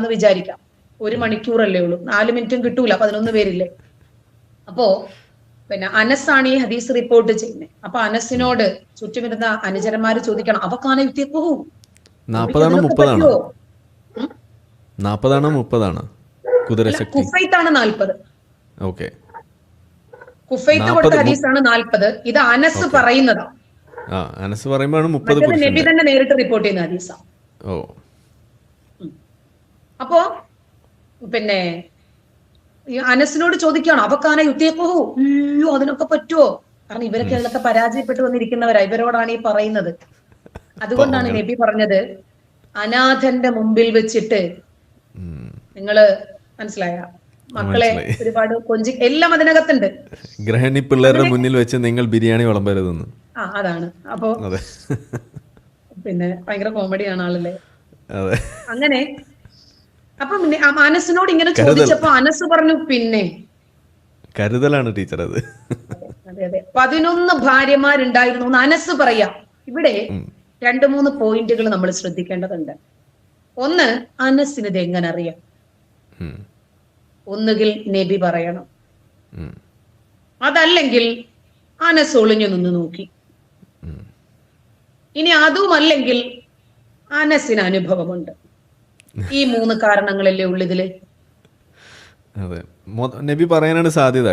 എന്ന് വിചാരിക്കാം. ഒരു മണിക്കൂറല്ലേ ഉള്ളൂ. നാല് മിനിറ്റും കിട്ടൂല. പതിനൊന്ന് പേരില്ലേ? അപ്പോ പിന്നെ അനസാണ് ഈ ഹദീസ് റിപ്പോർട്ട് ചെയ്യുന്നത് അപ്പൊ അനസിനോട് ചുറ്റുമിരുന്ന അനുചരന്മാര് ചോദിക്കണം. അവക്കാന യുക്തിയപ്പോ നാൽപ്പതാണോ മുപ്പതാണോ? നാൽപ്പതാണോ മുപ്പതാണോ? കുതിരശക്തി കുഫൈത്താണ് നാൽപ്പത്. ഓക്കെ. കുഫൈത്ത് കൊടുത്ത ഹദീസാണ് നാൽപ്പത്. ഇത് അനസ് പറയുന്നതാ. ആ അനസ് പറയുമ്പോഴാണ് മുപ്പത് മറ്റേത് നബി തന്നെ നേരിട്ട് റിപ്പോർട്ട് ചെയ്യുന്ന ഹദീസാ. ഓ. അപ്പോ പിന്നെ ഈ അനസിനോട് ചോദിക്കുകയാണ് അവക്കാന യുദ്ധേക്കോഹു അയ്യോ അതിനൊക്കെ പറ്റുമോ കാരണം ഇവരൊക്കെ അതിലൊക്കെ പരാജയപ്പെട്ടു വന്നിരിക്കുന്നവരാ ഇവരോടാണ് ഈ പറയുന്നത്. അതുകൊണ്ടാണ് നബി പറഞ്ഞത് അനാഥന്റെ മുമ്പിൽ വെച്ചിട്ട്. നിങ്ങൾ മനസ്സിലായ? മക്കളെ ഒരുപാട് കൊഞ്ചി എല്ലാം അതിനകത്തുണ്ട്. ഗ്രഹണി പിള്ളേരുടെ മുന്നിൽ വെച്ച് നിങ്ങൾ ബിരിയാണി വിളമ്പരുതെന്ന്. ആ അതാണ്. അപ്പോ പിന്നെ ഭയങ്കര കോമഡിയാണ് ആളല്ലേ അങ്ങനെ അപ്പൊ അനസിനോട് ഇങ്ങനെ. ചോദിച്ചപ്പോ അനസ് പറഞ്ഞു പിന്നെ. കരുതലാണ് ടീച്ചർ അത്. അതെ അതെ. പതിനൊന്ന് ഭാര്യമാരുണ്ടായിരുന്നു എന്ന് അനസ് പറയാ. ഇവിടെ രണ്ട് മൂന്ന് പോയിന്റുകൾ നമ്മൾ ശ്രദ്ധിക്കേണ്ടതുണ്ട്. ഒന്ന് അനസിന് ഇത് എങ്ങനെ അറിയാം? ഒന്നുകിൽ നബി പറയണം. അതല്ലെങ്കിൽ അനസ് ഒളിഞ്ഞു നിന്ന് നോക്കി. ഇനി അതുമല്ലെങ്കിൽ അനസിന് അനുഭവമുണ്ട്. ഈ മൂന്ന് കാരണങ്ങളല്ലേ ഉള്ളു ഇതിൽ? അതെ. നബി പറയാനാണ് സാധ്യത.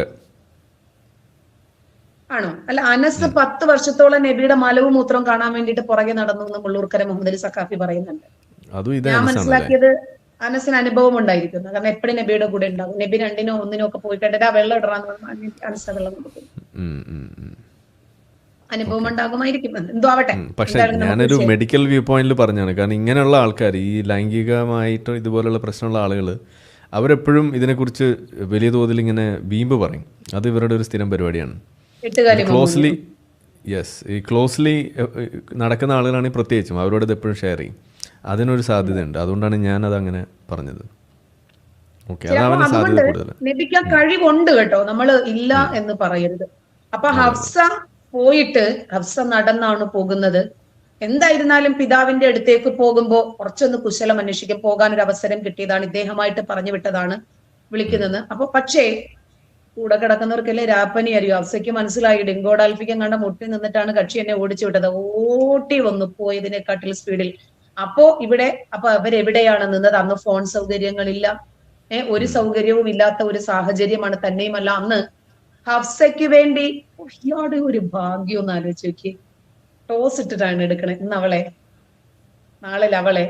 ആണോ? അല്ല അനസ് പത്ത് വർഷത്തോളം നബിയുടെ മലവും മൂത്രവും കാണാൻ വേണ്ടിയിട്ട് പുറകെ നടന്നു എന്ന് മുള്ളൂർക്കര മുഹമ്മദ് അലി സഖാഫി പറയുന്നുണ്ട്. ഞാൻ മനസ്സിലാക്കിയത് അനസിന് അനുഭവം ഉണ്ടായിരിക്കുന്നു. കാരണം എപ്പോഴും നബിയുടെ കൂടെ ഉണ്ടാവും. നബി രണ്ടിനോ ഒന്നിനോ ഒക്കെ പോയി കണ്ടിട്ട് ആ വെള്ളം ഇടറാന്ന് പറഞ്ഞാൽ അനസ വെള്ളം കൊടുക്കും. അനുഭവം ഉണ്ടാകുമായിരിക്കും. എന്തോ ആവട്ടെ പക്ഷെ ഞാനൊരു മെഡിക്കൽ വ്യൂ പോയിന്റിൽ പറഞ്ഞാണ്. കാരണം ഇങ്ങനെയുള്ള ആൾക്കാർ ഈ ലൈംഗികമായിട്ട് ഇതുപോലുള്ള പ്രശ്നമുള്ള ആളുകൾ അവരെപ്പോഴും ഇതിനെക്കുറിച്ച് വലിയ തോതിൽ ഇങ്ങനെ വീമ്പ് പറയും. അത് ഇവരുടെ ഒരു സ്ഥിരം പരിപാടിയാണ്. ക്ലോസ്ലി യെസ് ഈ ക്ലോസ്ലി നടക്കുന്ന ആളുകളാണെങ്കിൽ പ്രത്യേകിച്ചും. അവരോട് ഇത് എപ്പോഴും ഷെയർ ചെയ്യും. അതിനൊരു സാധ്യതയുണ്ട്. അതുകൊണ്ടാണ് ഞാൻ അത് അങ്ങനെ പറഞ്ഞത് നബിക്ക് കഴിവുണ്ട് കേട്ടോ. നമ്മൾ ഇല്ല എന്ന് പറയരുത്. അപ്പൊ ഹഫ്സ പോയിട്ട് ഹഫ്സ നടന്നാണ് പോകുന്നത്. എന്തായിരുന്നാലും പിതാവിന്റെ അടുത്തേക്ക് പോകുമ്പോ കുറച്ചൊന്ന് കുശലം അന്വേഷിക്കാൻ പോകാൻ ഒരു അവസരം കിട്ടിയതാണ്. ഇദ്ദേഹമായിട്ട് പറഞ്ഞു വിട്ടതാണ് വിളിക്കുന്നത്. അപ്പൊ പക്ഷേ കൂടെ കിടക്കുന്നവർക്കല്ലേ രാപ്പനി അറിയൂ? അവസയ്ക്ക് മനസ്സിലായി. ഡിങ്കോഡാൽഫിക്കും കണ്ട മുട്ടി നിന്നിട്ടാണ് കക്ഷി എന്നെ ഓടിച്ചു വിട്ടത്. ഓട്ടി വന്നു പോയതിനെക്കാട്ടിൽ സ്പീഡിൽ. അപ്പോ ഇവിടെ അപ്പൊ അവരെവിടെയാണ് നിന്നത്? അന്ന് ഫോൺ സൗകര്യങ്ങളില്ല. ഏർ ഒരു സൗകര്യവും ഇല്ലാത്ത ഒരു സാഹചര്യമാണ് തന്നെയുമല്ല. അന്ന് ഹഫ്സയ്ക്ക് വേണ്ടി. ഇയാളുടെ ഒരു ഭാഗ്യം ഒന്ന് ആലോചിച്ച് നോക്കി ടോസ് ഇട്ടിട്ടാണ് എടുക്കണേ. ഇന്ന് അവളെ നാളെ അവളെ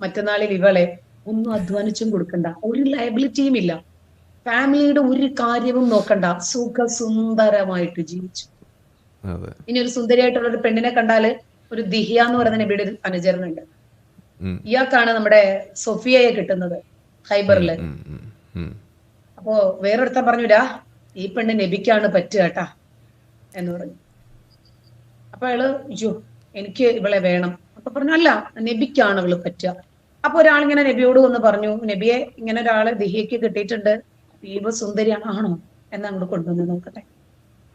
മറ്റന്നാളിൽ ഇവളെ ഒന്നും അധ്വാനിച്ചും കൊടുക്കണ്ട. ഒരു ലയബിലിറ്റിയും ഇല്ല. ഫാമിലിയുടെ ഒരു കാര്യവും നോക്കണ്ട. സുഖസുന്ദരമായിട്ട് ജീവിച്ചു. ഇനി ഒരു സുന്ദരിയായിട്ടുള്ള ഒരു പെണ്ണിനെ കണ്ടാൽ ഒരു ദിഹിയ എന്ന് പറയുന്ന നബിയുടെ ഒരു അനുചരണുണ്ട് ഇയാൾക്കാണ് നമ്മുടെ സൊഫിയയെ കിട്ടുന്നത് ഹൈബറിൽ. അപ്പോ വേറൊരുത്തൻ പറഞ്ഞുരാ ഈ പെണ്ണ് നബിക്കാണ് പറ്റുക കേട്ടാ എന്ന് പറഞ്ഞു. അപ്പൊ അയാൾ അയ്യോ എനിക്ക് ഇവളെ വേണം. അപ്പൊ പറഞ്ഞു അല്ല നബിക്കാണ് ഇവൾ പറ്റുക. അപ്പൊ ഒരാളിങ്ങനെ നബിയോട് വന്ന് പറഞ്ഞു നബിയെ ഇങ്ങനെ ഒരാളെ ദിഹിയക്ക് കിട്ടിയിട്ടുണ്ട്. ദീപ സുന്ദരിയാണ് ആണോ? എന്ന് അങ്ങോട്ട് കൊണ്ടുവന്ന് നോക്കട്ടെ.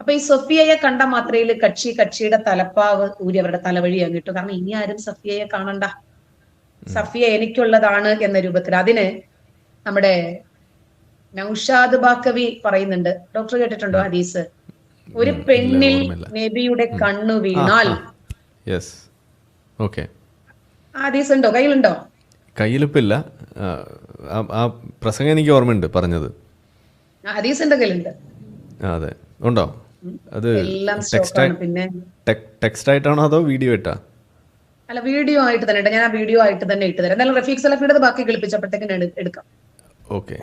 അപ്പൊ ഈ സഫിയയെ കണ്ട മാത്രയിൽ കക്ഷി കക്ഷിയുടെ തലപ്പാവ് ഊരി അവരുടെ തലവഴി അങ്ങിട്ടു കാരണം ഇനി ആരും സഫിയയെ കാണണ്ട. സഫിയ എനിക്കുള്ളതാണ് എന്ന രൂപത്തിൽ അതിന് നമ്മുടെ നൌഷാദ് ബാക്കവി പറയുന്നുണ്ട്. ഡോക്ടർ കേട്ടിട്ടുണ്ടോ ഹദീസ്? ഒരു പെണ്ണിൽ. നബിയുടെ കണ്ണു വീണാൽ? യെസ് ഓക്കെ ഹദീസ് ഉണ്ടോ കയ്യിലുണ്ടോ? കയ്യിലിപ്പില്ല. ആ, പ്രസംഗം എനിക്ക് ഓർമ്മയുണ്ട് പറഞ്ഞത്. ഹദീസ് എന്റെ കയ്യിലുണ്ട്. അതെ. ഉണ്ടോ? അത് പിന്നെ. ടെക്സ്റ്റ് ആയിട്ടാണോ അതോ വീഡിയോ ഇട്ടാ? അല്ല വീഡിയോ ആയിട്ട് തന്നെ ഞാൻ ആ വീഡിയോ ആയിട്ട് തന്നെ ഇട്ട് തരാം. എന്നാലും റഫീഖ് സലഫിയുടെ ബാക്കി കളിപ്പിച്ചപ്പോഴത്തേക്കും എടുക്കാം. ഓക്കെ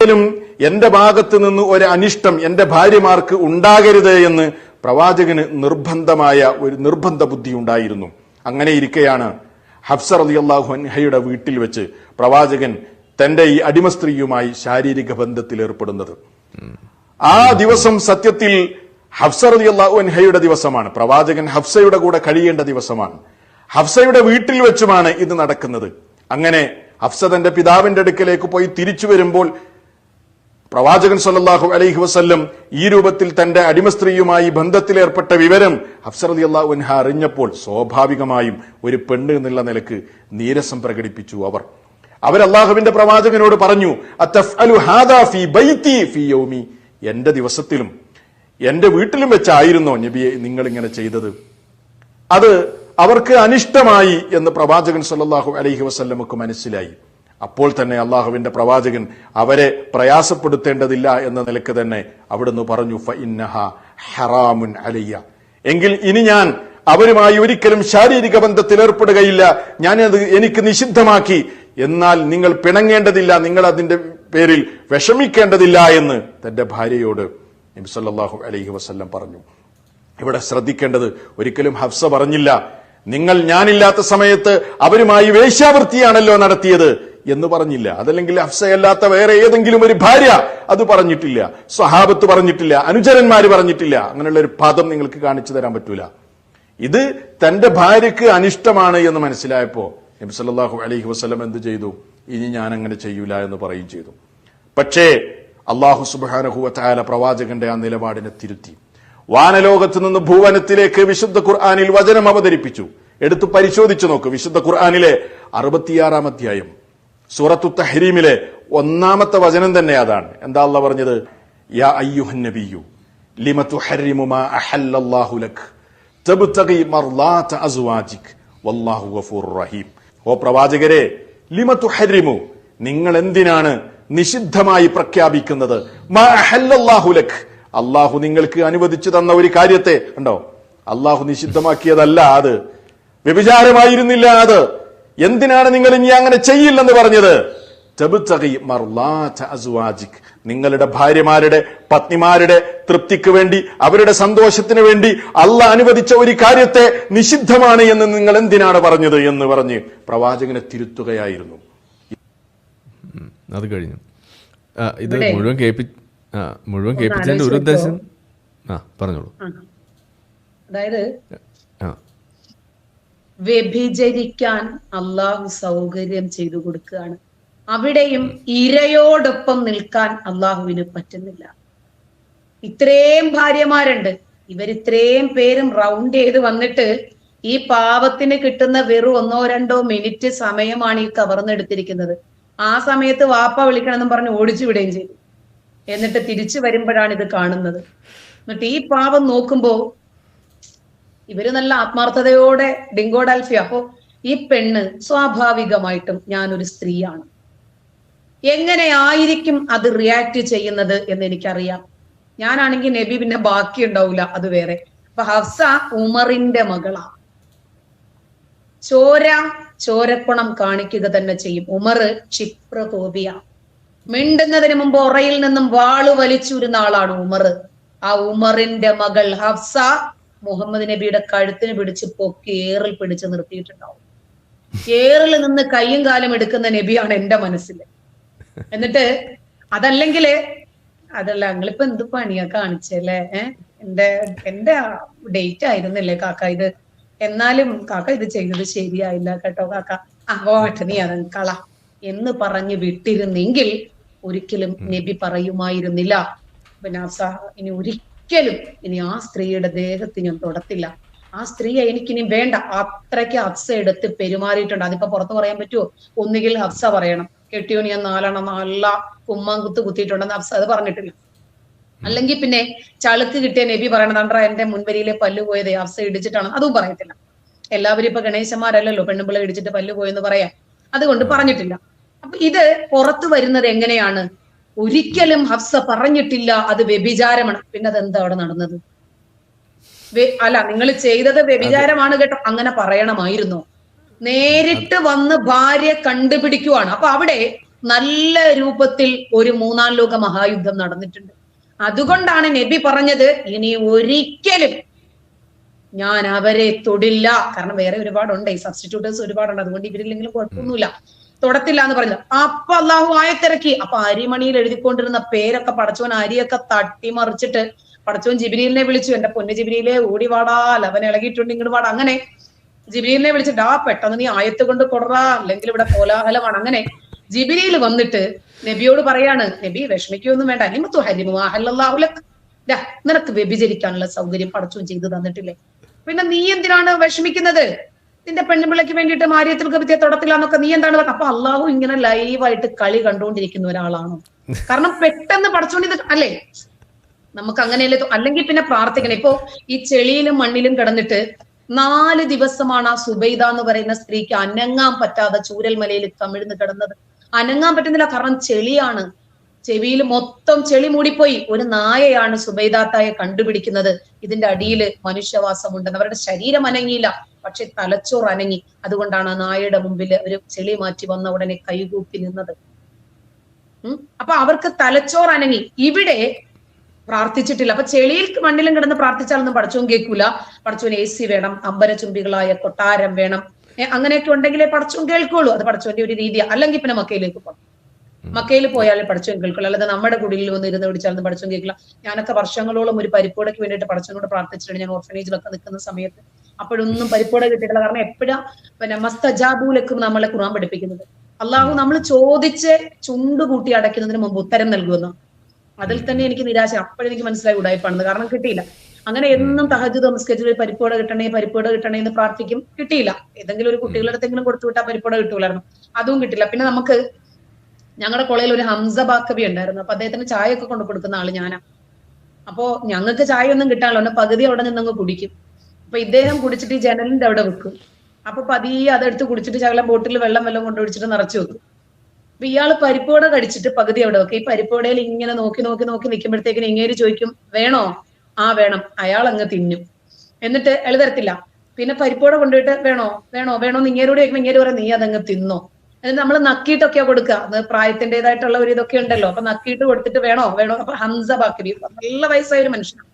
ഒരിക്കലും എന്റെ ഭാഗത്ത് നിന്ന് ഒരു അനിഷ്ടം എന്റെ ഭാര്യമാർക്ക് ഉണ്ടാകരുത് എന്ന് പ്രവാചകന് നിർബന്ധമായ ഒരു നിർബന്ധ ബുദ്ധി ഉണ്ടായിരുന്നു. അങ്ങനെ ഇരിക്കെയാണ് ഹഫ്സർ അലി അള്ളാഹു അൻഹയുടെ വീട്ടിൽ വെച്ച് പ്രവാചകൻ തന്റെ ഈ അടിമ സ്ത്രീയുമായി ശാരീരിക ബന്ധത്തിൽ ഏർപ്പെടുന്നത്. ആ ദിവസം സത്യത്തിൽ ഹഫ്സർ അലി അള്ളാഹു അൻഹയുടെ ദിവസമാണ്. പ്രവാചകൻ ഹഫ്സയുടെ കൂടെ കഴിയേണ്ട ദിവസമാണ്. ഹഫ്സയുടെ വീട്ടിൽ വെച്ചുമാണ് ഇത് നടക്കുന്നത്. അങ്ങനെ ഹഫ്സ തന്റെ പിതാവിന്റെ അടുക്കലേക്ക് പോയി തിരിച്ചു വരുമ്പോൾ പ്രവാചകൻ സല്ലാഹു അലൈഹി വസ്ല്ലം ഈ രൂപത്തിൽ തന്റെ അടിമ സ്ത്രീയുമായി ബന്ധത്തിലേർപ്പെട്ട വിവരം ഹഫ്സർ അള്ളാഹു അൻഹ അറിഞ്ഞപ്പോൾ സ്വാഭാവികമായും ഒരു പെണ്ണ് എന്നുള്ള നിലയ്ക്ക് നീരസം പ്രകടിപ്പിച്ചു അവർ. അള്ളാഹുവിന്റെ പ്രവാചകനോട് പറഞ്ഞു "അത്തഫ്അലു ഹാദാ ഫീ ബൈത്തി ഫീ യൗമി. എന്റെ ദിവസത്തിലും എന്റെ വീട്ടിലും വെച്ചായിരുന്നോ നബിയെ നിങ്ങൾ ഇങ്ങനെ ചെയ്തത്? അത് അവർക്ക് അനിഷ്ടമായി എന്ന് പ്രവാചകൻ സല്ലാഹു അലൈഹി വസല്ലമക്ക് മനസ്സിലായി. അപ്പോൾ തന്നെ അള്ളാഹുവിന്റെ പ്രവാചകൻ അവരെ പ്രയാസപ്പെടുത്തേണ്ടതില്ല എന്ന നിലയ്ക്ക് തന്നെ അവിടുന്ന് പറഞ്ഞു "ഫ ഹറാമുൻ അലയ്യ. എങ്കിൽ ഇനി ഞാൻ അവരുമായി ഒരിക്കലും ശാരീരിക ബന്ധത്തിൽ ഏർപ്പെടുകയില്ല. ഞാനത് എനിക്ക് നിഷിദ്ധമാക്കി. എന്നാൽ നിങ്ങൾ പിണങ്ങേണ്ടതില്ല നിങ്ങൾ അതിന്റെ പേരിൽ വിഷമിക്കേണ്ടതില്ല എന്ന് തന്റെ ഭാര്യയോട് നബി അലൈഹി വസല്ലം പറഞ്ഞു. ഇവിടെ ശ്രദ്ധിക്കേണ്ടത് ഒരിക്കലും ഹഫ്സ പറഞ്ഞില്ല. നിങ്ങൾ ഞാനില്ലാത്ത സമയത്ത് അവരുമായി വേശ്യാവൃത്തിയാണല്ലോ നടത്തിയത്. എന്ന് പറഞ്ഞില്ല. അതല്ലെങ്കിൽ അഫ്സയല്ലാത്ത വേറെ ഏതെങ്കിലും ഒരു ഭാര്യ അത് പറഞ്ഞിട്ടില്ല. സ്വഹാബത്ത് പറഞ്ഞിട്ടില്ല. അനുചരന്മാര് പറഞ്ഞിട്ടില്ല. അങ്ങനെയുള്ള ഒരു പദം നിങ്ങൾക്ക് കാണിച്ചു തരാൻ പറ്റൂല. ഇത് തന്റെ ഭാര്യക്ക് അനിഷ്ടമാണ് എന്ന് മനസ്സിലായപ്പോ നബി സല്ലല്ലാഹു അലൈഹി വസല്ലം എന്ത് ചെയ്തു? ഇനി ഞാൻ അങ്ങനെ ചെയ്യൂല എന്ന് പറയുകയും ചെയ്തു. പക്ഷേ അള്ളാഹു സുബ്ഹാനഹു വതആല പ്രവാചകന്റെ ആ നിലപാടിനെ തിരുത്തി. വാനലോകത്ത് നിന്ന് ഭൂവനത്തിലേക്ക് വിശുദ്ധ ഖുർആാനിൽ വചനം അവതരിപ്പിച്ചു. എടുത്തു പരിശോധിച്ചു നോക്ക് വിശുദ്ധ ഖുർആാനിലെ അറുപത്തിയാറാം അധ്യായം. സൂറത്തു തഹരീമിലെ ഒന്നാമത്തെ വചനം തന്നെ അതാണ്. എന്താ അല്ല പറഞ്ഞത്? മർലാത വല്ലാഹു ഗഫൂർ റഹീം. ഓ പ്രവാചകരെ നിങ്ങൾ എന്തിനാണ് നിഷിദ്ധമായി പ്രഖ്യാപിക്കുന്നത്? അള്ളാഹു നിങ്ങൾക്ക് അനുവദിച്ചു തന്ന ഒരു കാര്യത്തെ ഉണ്ടോ അള്ളാഹു നിഷിദ്ധമാക്കിയതല്ല അത്. വ്യഭിചാരമായിരുന്നില്ല അത്. എന്തിനാണ് നിങ്ങൾ ഇനി അങ്ങനെ ചെയ്യില്ലെന്ന് പറഞ്ഞത്? നിങ്ങളുടെ ഭാര്യമാരുടെ പത്നിമാരുടെ തൃപ്തിക്ക് വേണ്ടി അവരുടെ സന്തോഷത്തിന് വേണ്ടി അല്ല അനുവദിച്ച ഒരു കാര്യത്തെ നിഷിദ്ധമാണ് എന്ന് നിങ്ങൾ എന്തിനാണ് പറഞ്ഞത് എന്ന് പറഞ്ഞ് പ്രവാചകനെ തിരുത്തുകയായിരുന്നു. അത് കഴിഞ്ഞു. ഇത് മുഴുവൻ കേൾപ്പി മുഴുവൻ കേൾപ്പിച്ചതിന്റെ ഒരു ഉദ്ദേശം ആ പറഞ്ഞോളൂ. അതായത് വ്യഭിചരിക്കാൻ അള്ളാഹു സൗകര്യം ചെയ്തു കൊടുക്കുകയാണ്. അവിടെയും ഇരയോടൊപ്പം നിൽക്കാൻ അള്ളാഹുവിന് പറ്റുന്നില്ല. ഇത്രയും ഭാര്യമാരുണ്ട്. ഇവരിത്രയും പേരും റൗണ്ട് ചെയ്ത് വന്നിട്ട് ഈ പാവത്തിന് കിട്ടുന്ന വെറു ഒന്നോ രണ്ടോ മിനിറ്റ് സമയമാണ് ഈ കവർന്നെടുത്തിരിക്കുന്നത് ആ സമയത്ത് വാപ്പ വിളിക്കണമെന്നും പറഞ്ഞ് ഓടിച്ചു വിടുകയും ചെയ്തു. എന്നിട്ട് തിരിച്ചു വരുമ്പോഴാണ് ഇത് കാണുന്നത്. എന്നിട്ട് ഈ പാവം നോക്കുമ്പോ ഇവർ നല്ല ആത്മാർത്ഥതയോടെ ഡിങ്കോഡാൽഫി അപ്പോ ഈ പെണ്ണ് സ്വാഭാവികമായിട്ടും ഞാനൊരു സ്ത്രീയാണ്. എങ്ങനെയായിരിക്കും അത് റിയാക്ട് ചെയ്യുന്നത് എന്ന് എനിക്കറിയാം. ഞാനാണെങ്കിൽ നബി പിന്നെ ബാക്കി ഉണ്ടാവില്ല അത് വേറെ. അപ്പൊ ഹഫ്സ ഉമറിന്റെ മകളാ. ചോര ചോരക്കുണം കാണിക്കുക തന്നെ ചെയ്യും. ഉമർ ക്ഷിപ്രകോപിയ. മിണ്ടുന്നതിന് മുമ്പ് ഉറയിൽ നിന്നും വാൾ വലിച്ചൂരുന്ന ആളാണ് ഉമർ. ആ ഉമറിന്റെ മകൾ ഹഫ്സ മുഹമ്മദ് നബിയുടെ കഴുത്തിന് പിടിച്ച് പൊക്കി ഏറിൽ പിടിച്ച് നിർത്തിയിട്ടുണ്ടാവും. ഏറിൽ നിന്ന് കയ്യും കാലും എടുക്കുന്ന നബിയാണ് എന്റെ മനസ്സിൽ എന്നിട്ട് അതല്ലെങ്കിൽ അതല്ല നിങ്ങളിപ്പോ എന്ത് പണിയാ കാണിച്ചല്ലേ? ഏഹ് എന്റെ എന്റെ ഡേറ്റ് ആയിരുന്നില്ലേ കാക്ക ഇത്? എന്നാലും കാക്ക ഇത് ചെയ്തത് ശരിയായില്ല കേട്ടോ കാക്ക. അങ്ങോട്ട് നീ എന്ന് പറഞ്ഞ് വിട്ടിരുന്നെങ്കിൽ ഒരിക്കലും നബി പറയുമായിരുന്നില്ല. പിന്നെ ഇനി ഒരിക്കലും ഇനി ആ സ്ത്രീയുടെ ദേഹത്ത് ഞാൻ തൊടത്തില്ല. ആ സ്ത്രീയെ എനിക്കിനി വേണ്ട. അത്രയ്ക്ക് ഹഫ്സ എടുത്ത് പെരുമാറിയിട്ടുണ്ട്. അതിപ്പോ പുറത്ത് പറയാൻ പറ്റുമോ ഒന്നുകിൽ ഹഫ്സ പറയണം. കെട്ടിയോ ഞാൻ നാലെണ്ണം നല്ല കുമ്മാൻ കുത്ത് കുത്തിയിട്ടുണ്ടെന്ന് ഹഫ്സ അത് പറഞ്ഞിട്ടില്ല. അല്ലെങ്കിൽ പിന്നെ ചളുക്ക് കിട്ടിയ നബി പറയണതാണ്ട എന്റെ മുൻവരിയിലെ പല്ല് പോയത് ഹഫ്സ ഇടിച്ചിട്ടാണ്. അതും പറയത്തില്ല. എല്ലാവരും ഇപ്പൊ ഗണേശന്മാരല്ലല്ലോ പെണ്ണുമ്പിള ഇടിച്ചിട്ട് പല്ല് പോയെന്ന് പറയാം അതുകൊണ്ട് പറഞ്ഞിട്ടില്ല. അപ്പൊ ഇത് പുറത്തു വരുന്നത് എങ്ങനെയാണ്? ഒരിക്കലും ഹഫ്സ പറഞ്ഞിട്ടില്ല അത് വ്യഭിചാരമാണ്. പിന്നെ അതെന്താ അവിടെ നടന്നത്? അല്ല നിങ്ങൾ ചെയ്തത് വ്യഭിചാരമാണ് കേട്ടോ. അങ്ങനെ പറയണമായിരുന്നു. നേരിട്ട് വന്ന് ഭാര്യ കണ്ടുപിടിക്കുവാണ്. അപ്പൊ അവിടെ നല്ല രൂപത്തിൽ ഒരു മൂന്നാം ലോക മഹായുദ്ധം നടന്നിട്ടുണ്ട്. അതുകൊണ്ടാണ് നബി പറഞ്ഞത് ഇനി ഒരിക്കലും ഞാൻ അവരെ തൊടില്ല. കാരണം വേറെ ഒരുപാടുണ്ട്. ഈ സബ്സ്റ്റിറ്റ്യൂട്ടേഴ്സ് ഒരുപാടുണ്ട്. അതുകൊണ്ട് ഇവരില്ലെങ്കിലും കുഴപ്പമൊന്നുമില്ല. തൊടത്തില്ല എന്ന് പറഞ്ഞു. അപ്പൊ അള്ളാഹു ആയത്തിറക്കി അപ്പൊ അരിമണിയിൽ എഴുതിക്കൊണ്ടിരുന്ന പേരൊക്കെ പടച്ചോൻ അരിയൊക്കെ തട്ടിമറിച്ചിട്ട് പടച്ചോൻ ജിബിരിലിനെ വിളിച്ചു. എന്റെ പൊന്നു ജിബിരിയിലെ ഓടി വാടാ. ലവൻ ഇളകിയിട്ടുണ്ട് ഇങ്ങോട്ട് വാടാ. അങ്ങനെ ജിബിരിലിനെ വിളിച്ചിട്ട് ആ പെട്ടെന്ന് നീ ആയത്ത് കൊണ്ട് കൊടറാ. അല്ലെങ്കിൽ ഇവിടെ കോലാഹലമാണ്. അങ്ങനെ ജിബിരിയിൽ വന്നിട്ട് നബിയോട് പറയാണ് നബി വിഷമിക്കൊന്നും വേണ്ട. നിമത്തു ഹരിമു അഹല്ലാഹുലക് നിനക്ക് വ്യഭിചരിക്കാനുള്ള സൗകര്യം പടച്ചോൻ ചെയ്തു തന്നിട്ടില്ലേ? പിന്നെ നീ എന്തിനാണ് വിഷമിക്കുന്നത്? നിന്റെ പെണ്ണുപിള്ളയ്ക്ക് വേണ്ടിയിട്ട് മാര്യത്തിൽ കവിതയെ തൊടത്തില്ലാന്നൊക്കെ നീ എന്താണ് പറഞ്ഞത് അപ്പൊ അള്ളാഹു ഇങ്ങനെ ലൈവായിട്ട് കളി കണ്ടുകൊണ്ടിരിക്കുന്ന ഒരാളാണ്. കാരണം പെട്ടെന്ന് പഠിച്ചുകൊണ്ട് അല്ലേ? നമുക്ക് അങ്ങനെയല്ലേ അല്ലെങ്കിൽ പിന്നെ പ്രാർത്ഥിക്കണം. ഇപ്പോ ഈ ചെളിയിലും മണ്ണിലും കിടന്നിട്ട് നാല് ദിവസമാണ് ആ സുബൈദ എന്ന് പറയുന്ന സ്ത്രീക്ക് അനങ്ങാൻ പറ്റാതെ ചൂരൽമലയിൽ കമിഴ്ന്ന് കിടന്നത്. അനങ്ങാൻ പറ്റുന്നില്ല. കാരണം ചെളിയാണ്. ചെവിയിൽ മൊത്തം ചെളി മൂടിപ്പോയി. ഒരു നായയാണ് സുബൈദാത്തായെ കണ്ടുപിടിക്കുന്നത്. ഇതിന്റെ അടിയിൽ മനുഷ്യവാസമുണ്ടെന്ന്. അവരുടെ ശരീരം അനങ്ങിയില്ല പക്ഷെ തലച്ചോർ അനങ്ങി. അതുകൊണ്ടാണ് നായയുടെ മുമ്പിൽ ഒരു ചെളി മാറ്റി വന്ന ഉടനെ കൈകൂപ്പി നിന്നത്. അപ്പൊ അവർക്ക് തലച്ചോർ അനങ്ങി. ഇവിടെ പ്രാർത്ഥിച്ചിട്ടില്ല. അപ്പൊ ചെളിയിൽ മണ്ണിലും കിടന്ന് പ്രാർത്ഥിച്ചാലൊന്നും പടച്ചോൻ കേൾക്കൂല. പടച്ചോൻ എ സി വേണം അമ്പരചുംബികളായ കൊട്ടാരം വേണം. അങ്ങനെയൊക്കെ ഉണ്ടെങ്കിലേ പടച്ചോൻ കേൾക്കുള്ളൂ. അത് പടച്ചോന്റെ ഒരു രീതി അല്ലെങ്കിൽ പിന്നെ മക്കയിലേക്ക് പോകണം മക്കയിൽ പോയാലേ പടച്ചോൻ കേൾക്കുള്ളൂ അല്ലാതെ നമ്മുടെ കുടിലിൽ വന്ന് ഇരുന്ന് പിടിച്ചാലൊന്നും പടച്ചോൻ കേൾക്കില്ല. ഞാനൊക്കെ വർഷങ്ങളോളം ഒരു പരിപ്പോടയ്ക്ക് വേണ്ടിയിട്ട് പടച്ചോനോട് പ്രാർത്ഥിച്ചിട്ടുണ്ട്. ഞാൻ ഓർഫനേജിലൊക്കെ നിൽക്കുന്ന സമയത്ത് അപ്പോഴൊന്നും പരിപ്പോട കിട്ടിയിട്ടില്ല. കാരണം എപ്പോഴാ പിന്നെ മസ്തജാബൂലക്കും നമ്മളെ ഖുർആൻ പഠിപ്പിക്കുന്നത്. അള്ളാഹു നമ്മൾ ചോദിച്ച് ചുണ്ട് കൂട്ടി അടയ്ക്കുന്നതിന് മുമ്പ് ഉത്തരം നൽകുമെന്ന്? അതിൽ തന്നെ എനിക്ക് നിരാശ. അപ്പോഴെനിക്ക് മനസ്സിലായി ഉടായ്പാണെന്ന് കാരണം കിട്ടിയില്ല. അങ്ങനെ എന്നും തഹജ് നമസ്കരിച്ചിട്ട് പരിപ്പോട കിട്ടണേ പരിപ്പോട കിട്ടണേ എന്ന് പ്രാർത്ഥിക്കും. കിട്ടിയില്ല. ഏതെങ്കിലും ഒരു കുട്ടികളുടെ അടുത്തെങ്കിലും കൊടുത്തു വിട്ടാൽ പരിപ്പോട കിട്ടൂലായിരുന്നു. അതും കിട്ടില്ല. പിന്നെ നമുക്ക് ഞങ്ങളുടെ കോളേജിൽ ഒരു ഹംസ ബാക്കബി ഉണ്ടായിരുന്നു. അപ്പൊ അദ്ദേഹത്തിന് ചായ ഒക്കെ കൊണ്ട് കൊടുക്കുന്ന ആൾ ഞാനാ. അപ്പോ ഞങ്ങൾക്ക് ചായ ഒന്നും എന്നെ പകുതി അവിടെ നിന്ന് അങ്ങ് കുടിക്കും. അപ്പൊ ഇദ്ദേഹം കുടിച്ചിട്ട് ഈ ജനലിന്റെ അവിടെ വെക്കും. അപ്പൊ പതിയെ അതെടുത്ത് കുടിച്ചിട്ട് ശകലം ബോട്ടിൽ വെള്ളം വെള്ളം കൊണ്ടുപിടിച്ചിട്ട് നിറച്ചു വെക്കും. അപ്പൊ ഇയാൾ പരിപ്പോട കടിച്ചിട്ട് പകുതി അവിടെ വെക്കും. ഈ പരിപ്പോടയിൽ ഇങ്ങനെ നോക്കി നോക്കി നോക്കി നിൽക്കുമ്പോഴത്തേക്കിന് ഇങ്ങേര് ചോദിക്കും വേണോ? ആ വേണം. അയാൾ അങ്ങ് തിന്നും. എന്നിട്ട് എളുതരത്തില്ല. തരത്തില്ല പിന്നെ പരിപ്പോടെ കൊണ്ടുപോയിട്ട് വേണോ? വേണോ വേണോ എന്ന് ഇങ്ങേരോട് ചോദിക്കുമ്പോൾ ഇങ്ങേര് പറയാം നീ അതങ്ങ് തിന്നോ. എന്നിട്ട് നമ്മൾ നക്കിയിട്ടൊക്കെയാ കൊടുക്കുക അത് പ്രായത്തിന്റെതായിട്ടുള്ള ഒരു ഇതൊക്കെ ഉണ്ടല്ലോ. അപ്പൊ നക്കിയിട്ട് കൊടുത്തിട്ട് വേണോ? വേണോ അപ്പൊ ഹംസ ബാക്കരി. നല്ല വയസ്സായ ഒരു മനുഷ്യനാണ്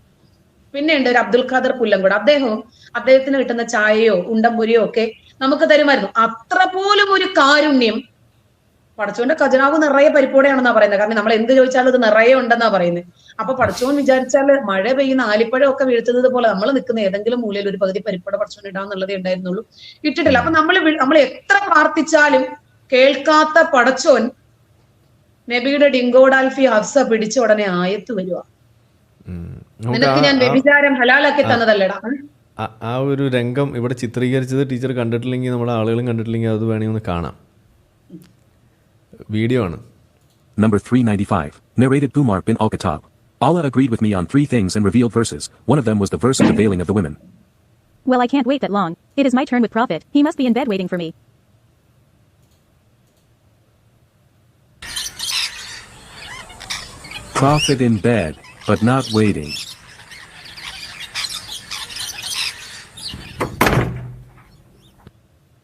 പിന്നെ ഉണ്ട് ഒരു അബ്ദുൽ ഖാദർ പുല്ലങ്കോട്. അദ്ദേഹവും അദ്ദേഹത്തിന് കിട്ടുന്ന ചായയോ ഉണ്ടംപുരിയോ ഒക്കെ നമുക്ക് തരുമായിരുന്നു. അത്ര പോലും ഒരു കാരുണ്യം പടച്ചോന്റെ ഖജനാവ് നിറയെ പരിപ്പോടെയാണെന്നാ പറയുന്നത്. കാരണം നമ്മൾ എന്ത് ചോദിച്ചാലും ഇത് നിറയെ ഉണ്ടെന്നാ പറയുന്നത്. അപ്പൊ പടച്ചോൻ വിചാരിച്ചാൽ മഴ പെയ്യുന്ന ആലിപ്പഴം ഒക്കെ വീഴ്ത്തുന്നത് പോലെ നമ്മൾ നിൽക്കുന്ന ഏതെങ്കിലും മൂലയിൽ ഒരു പകുതി പരിപ്പോടെ പടച്ചോൻ ഇടാന്നുള്ളതേ ഉണ്ടായിരുന്നുള്ളൂ. ഇട്ടിട്ടില്ല. അപ്പൊ നമ്മൾ നമ്മൾ എത്ര പ്രാർത്ഥിച്ചാലും കേൾക്കാത്ത പടച്ചോൻ നബിയുടെ ഡിങ്കോഡാൽഫി ഹഫ്സ പിടിച്ച ഉടനെ ആയത്ത് വരുക. നിനക്ക് ഞാൻ വ്യഭിചാരം ഹലാലാക്കി തന്നതല്ലടാ ആ- ഒരു രംഗം ഇവിടെ ചിത്രീകരിച്ചത് ടീച്ചർ കണ്ടിട്ടില്ലെങ്കിൽ നമ്മുടെ ആളുകളും കണ്ടിട്ടില്ലെങ്കിൽ അത് വേണമെങ്കിൽ ഒന്ന് കാണാം വീഡിയോ ആണ് Number 395. Narrated to Marpin Al Khattab. Allah agreed with me on three things and revealed verses. One of them was the verse of the veiling of the women. Well, I can't wait that long. It is my turn with Prophet. He must be in bed waiting for me. Prophet in bed, but not waiting.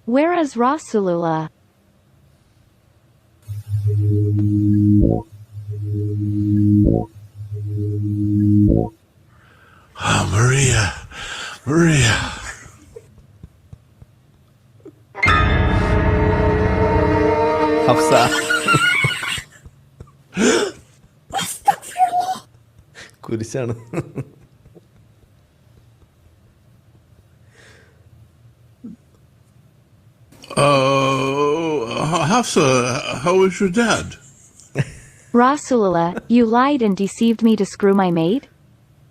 Where is Rasulullah? കുരിശാണ് Uh, Hafsa, how is your dad? Rasulullah, you lied and deceived me to screw my maid?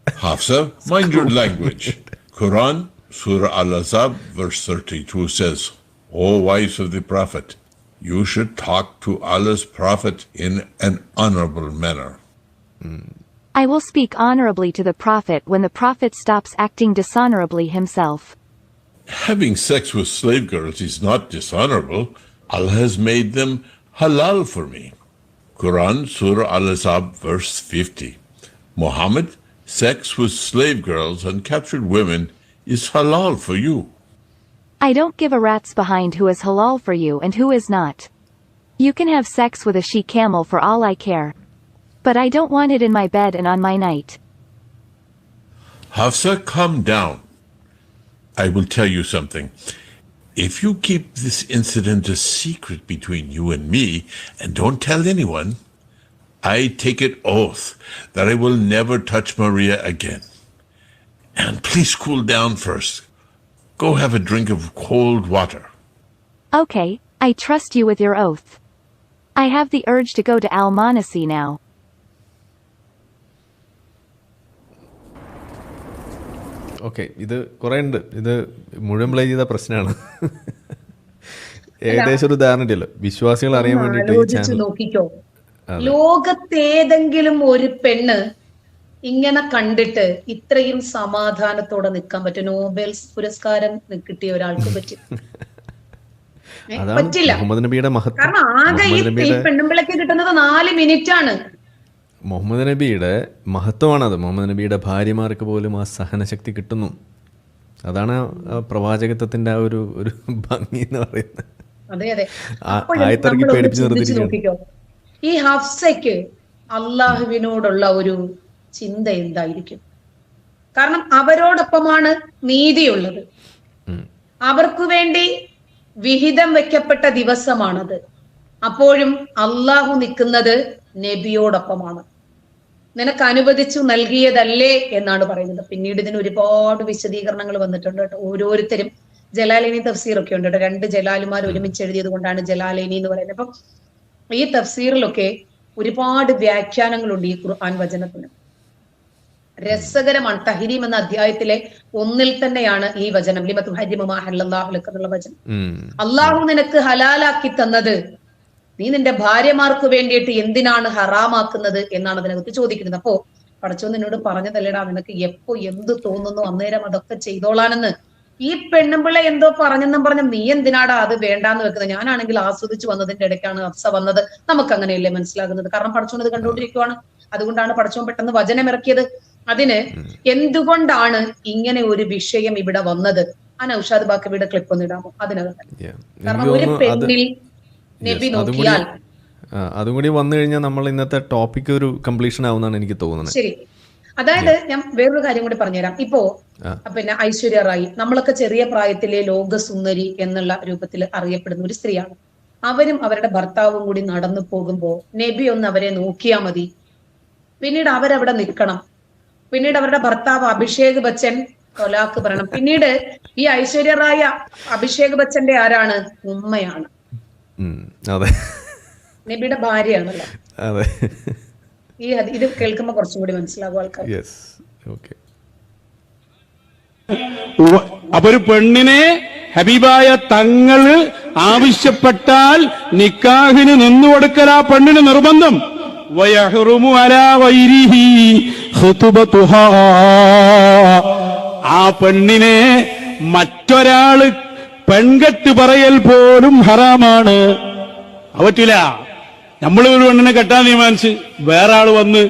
Hafsa, mind your language. Quran, Surah Al-Azab, verse 32 says, O wives of the Prophet, you should talk to Allah's Prophet in an honorable manner. I will speak honorably to the Prophet when the Prophet stops acting dishonorably himself. Having sex with slave girls is not dishonorable. Allah has made them halal for me. Quran, Surah Al-Azab, verse 50. Muhammad, sex with slave girls and captured women is halal for you. I don't give a rat's behind who is halal for you and who is not. You can have sex with a she camel for all I care. But I don't want it in my bed and on my night. Hafsa, calm down. I will tell you something. If you keep this incident a secret between you and me and don't tell anyone, I take it oath that I will never touch Maria again. And please cool down first. Go have a drink of cold water. Okay, I trust you with your oath. I have the urge to go to Al Manasi now. Okay ഇത് കുറേ ഉണ്ട് ഇത് മുഴുവൻ play ചെയ്ത പ്രശ്നമാണ് ഏകദേശം ഒരു ഉദാഹരണം ഉണ്ടല്ലോ. വിശ്വാസികൾ അറിയാൻ ചാനൽ നോക്കിക്കോ. ലോകത്തേതെങ്കിലും ഒരു പെണ്ണ് ഇങ്ങനെ കണ്ടിട്ട് ഇത്രയും സമാധാനത്തോടെ നിൽക്കാൻ പറ്റും. നോബൽ പുരസ്കാരം കിട്ടിയ ഒരാൾക്ക് പറ്റും. പറ്റില്ല. കാരണം ആകെ ഈ പെണ്ണുമ്പിളക്ക് കിട്ടുന്നത് നാല് മിനിറ്റ് ആണ്. മുഹമ്മദ് നബിയുടെ മഹത്വമാണത്. മുഹമ്മദ് നബിയുടെ ഭാര്യമാർക്ക് പോലും ആ സഹനശക്തി കിട്ടുന്നു. അതാണ് പ്രവാചകത്വത്തിന്റെ ആ ഒരു ഒരു ഭംഗി എന്ന് പറയുന്നത്. ഈ ഹഫ്സയ്ക്ക് അള്ളാഹുവിനോടുള്ള ഒരു ചിന്ത എന്തായിരിക്കും? കാരണം അവരോടൊപ്പമാണ് നീതിയുള്ളത്. അവർക്ക് വേണ്ടി വിഹിതം വെക്കപ്പെട്ട ദിവസമാണത്. അപ്പോഴും അള്ളാഹു നിൽക്കുന്നത് നബിയോടൊപ്പമാണ്. നിനക്ക് അനുവദിച്ചു നൽകിയതല്ലേ എന്നാണ് പറയുന്നത്. പിന്നീട് ഇതിന് ഒരുപാട് വിശദീകരണങ്ങൾ വന്നിട്ടുണ്ട് കേട്ടോ. ഓരോരുത്തരും ജലാലിനി തഫ്സീർ ഒക്കെ ഉണ്ട് കേട്ടോ. രണ്ട് ജലാലുമാർ ഒരുമിച്ച് എഴുതിയത് കൊണ്ടാണ് ജലാലിനി എന്ന് പറയുന്നത്. അപ്പം ഈ തഫ്സീറിലൊക്കെ ഒരുപാട് വ്യാഖ്യാനങ്ങളുണ്ട് ഈ ഖുർആൻ വചനത്തിന്. രസകരമാണ് തഹരീം എന്ന അധ്യായത്തിലെ ഒന്നിൽ തന്നെയാണ് ഈ വചനം. ലിമത്ത് എന്നുള്ള വചനം. അള്ളാഹു നിനക്ക് ഹലാലാക്കി തന്നത് നീ നിന്റെ ഭാര്യമാർക്ക് വേണ്ടിയിട്ട് എന്തിനാണ് ഹറാമാക്കുന്നത് എന്നാണ് അതിനകത്ത് ചോദിക്കുന്നത്. അപ്പോ പടച്ചോ നിന്നോട് പറഞ്ഞതല്ലേടാ നിനക്ക് എപ്പോ എന്ത് തോന്നുന്നു അന്നേരം അതൊക്കെ ചെയ്തോളാനെന്ന്. ഈ പെണ്ണുമ്പിള്ള എന്തോ പറഞ്ഞെന്നും പറഞ്ഞ നീ എന്തിനാടാ അത് വേണ്ടാന്ന് വെക്കുന്നത്? ഞാനാണെങ്കിൽ ആസ്വദിച്ചു വന്നതിന്റെ ഇടയ്ക്കാണ് അഫ്സ വന്നത്. നമുക്ക് അങ്ങനെയല്ലേ മനസ്സിലാകുന്നത്? കാരണം പടച്ചോൻ ഇത് കണ്ടുകൊണ്ടിരിക്കുവാണ്. അതുകൊണ്ടാണ് പടച്ചോൻ പെട്ടെന്ന് വചനമിറക്കിയത്. അതിന് എന്തുകൊണ്ടാണ് ഇങ്ങനെ ഒരു വിഷയം ഇവിടെ വന്നത്? ആ നൌഷാദ് ബാക്കവിയുടെ ക്ലിപ്പ് ഒന്നിടാമോ അതിനകത്ത്. കാരണം ഒരു പെണ്ണിൽ അതും കൂടി നോക്കിയാൽ. വന്നു കഴിഞ്ഞാൽ നമ്മൾ ഇന്നത്തെ ടോപ്പിക് ഒരു കംപ്ലീഷൻ ആവുന്നാണ് എനിക്ക് തോന്നുന്നത്. ശരി. അതായത് ഞാൻ വേറൊരു കാര്യം കൂടി പറഞ്ഞുതരാം. ഇപ്പോ പിന്നെ ഐശ്വര്യ റായി നമ്മളൊക്കെ ചെറിയ പ്രായത്തിലെ ലോകസുന്ദരി എന്നുള്ള രൂപത്തിൽ അറിയപ്പെടുന്ന ഒരു സ്ത്രീയാണ്. അവരും അവരുടെ ഭർത്താവും കൂടി നടന്നു പോകുമ്പോ നബി ഒന്ന് അവരെ നോക്കിയാ മതി. പിന്നീട് അവരവിടെ നിൽക്കണം. പിന്നീട് അവരുടെ ഭർത്താവ് അഭിഷേക് ബച്ചൻ തൊലാക്ക് പറയണം. പിന്നീട് ഈ ഐശ്വര്യ റായ അഭിഷേക് ബച്ചന്റെ ആരാണ്? ഉമ്മയാണ്. അതെ. നബിയുടെ ഭാര്യയാണല്ലോ. അതെ. ഈ ഇത് കേൾക്കുമ്പോ കുറച്ചും കൂടി മനസ്സിലാകും ആൾക്കാർ യെസ് ഓക്കെ ഉവ്വ്. അപ്പൊ ഒരു പെണ്ണിനെ ഹബീബായ തങ്ങൾ ആവശ്യപ്പെട്ടാൽ നിക്കാഹിന് നിന്നു കൊടുക്കൽ ആ പെണ്ണിന് നിർബന്ധം. വയഹ്റുമു അലാ ഗൈരിഹി ഖുതുബതുഹാ. ആ പെണ്ണിനെ മറ്റൊരാൾ പെൺകെട്ട് പറയൽ പോലും ഹറാമാണ്. അവറ്റില്ല നമ്മൾ ഒരു പെണ്ണിനെ കെട്ടാൻ തീരുമാനിച്ച് വേറെ ആൾ വന്ന്